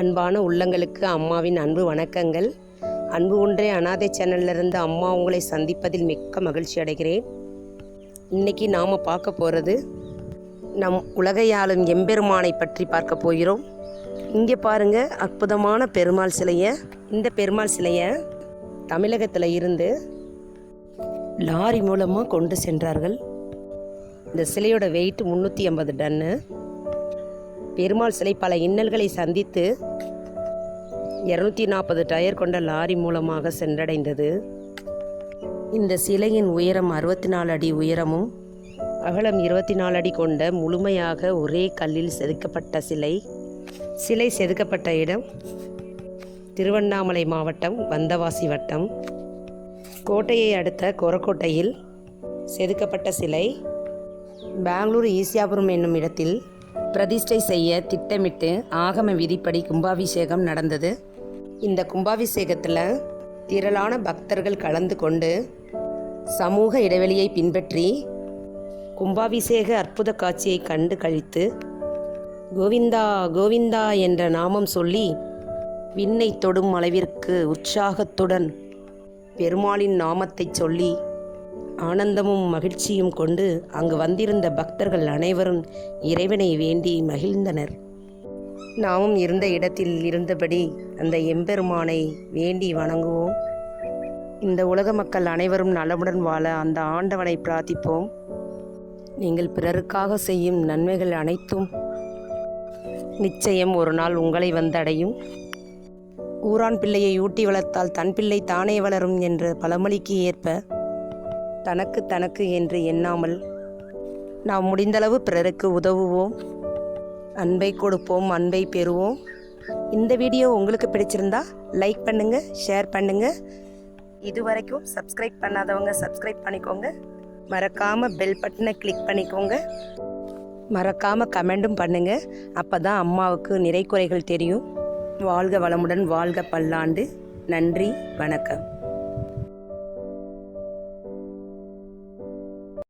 அன்பான உள்ளங்களுக்கு அம்மாவின் அன்பு வணக்கங்கள். அன்பு ஒன்றே அனாதை சேனல்லிருந்து அம்மா உங்களை சந்திப்பதில் மிக்க மகிழ்ச்சி அடைகிறேன். இன்னைக்கு நாம் பார்க்க போகிறது நம் உலகையாளும் எம்பெருமானை பற்றி பார்க்க போகிறோம். இங்கே பாருங்கள் அற்புதமான பெருமாள் சிலையை. இந்த பெருமாள் சிலையை தமிழகத்தில் இருந்து லாரி மூலமாக கொண்டு சென்றார்கள். இந்த சிலையோட வெயிட் முந்நூற்றி ஐம்பது டன்னு. பெருமாள் சிலை பல இன்னல்களை சந்தித்து இருநூத்தி நாற்பது டயர் கொண்ட லாரி மூலமாக சென்றடைந்தது. இந்த சிலையின் உயரம் அறுபத்தி நாலு அடி உயரமும் அகலம் இருபத்தி நாலு அடி கொண்ட முழுமையாக ஒரே கல்லில் செதுக்கப்பட்ட சிலை. சிலை செதுக்கப்பட்ட இடம் திருவண்ணாமலை மாவட்டம் வந்தவாசி வட்டம். கோட்டையை அடுத்த கொரக்கோட்டையில் செதுக்கப்பட்ட சிலை. பெங்களூர் ஈசியாபுரம் என்னும் இடத்தில் பிரதிஷ்டை செய்ய திட்டமிட்டு ஆகம விதிப்படி கும்பாபிஷேகம் நடந்தது. இந்த கும்பாபிஷேகத்தில் திரளான பக்தர்கள் கலந்து கொண்டு சமூக இடைவெளியை பின்பற்றி கும்பாபிஷேக அற்புத காட்சியை கண்டு கழித்து கோவிந்தா கோவிந்தா என்ற நாமம் சொல்லி விண்ணை தொடும் அளவிற்கு உற்சாகத்துடன் பெருமாளின் நாமத்தைச் சொல்லி ஆனந்தமும் மகிழ்ச்சியும் கொண்டு அங்கு வந்திருந்த பக்தர்கள் அனைவரும் இறைவனை வேண்டி மகிழ்ந்தனர். நாமும் இருந்த இடத்தில் இருந்தபடி அந்த எம்பெருமானை வேண்டி வணங்குவோம். இந்த உலக மக்கள் அனைவரும் நலமுடன் வாழ அந்த ஆண்டவனை பிரார்த்திப்போம். நீங்கள் பிறருக்காக செய்யும் நன்மைகள் அனைத்தும் நிச்சயம் ஒரு நாள் உங்களை வந்தடையும். ஊரான் பிள்ளையை ஊட்டி வளர்த்தால் தன் பிள்ளை தானே வளரும் என்ற பழமொழிக்கு ஏற்ப தனக்கு தனக்கு என்று எண்ணாமல் நாம் முடிந்தளவு பிறருக்கு உதவுவோம். அன்பை கொடுப்போம் அன்பை பெறுவோம். இந்த வீடியோ உங்களுக்கு பிடிச்சிருந்தா லைக் பண்ணுங்க ஷேர் பண்ணுங்க. இது வரைக்கும் சப்ஸ்கிரைப் பண்ணாதவங்க சப்ஸ்கிரைப் பண்ணிக்கோங்க. மறக்காம பெல் பட்டனை கிளிக் பண்ணிக்கோங்க. மறக்காம கமெண்டும் பண்ணுங்க. அப்பதான் அம்மாவுக்கு நிறை குறைகள் தெரியும். வாழ்க வளமுடன் வாழ்க பல்லாண்டு. நன்றி வணக்கம்.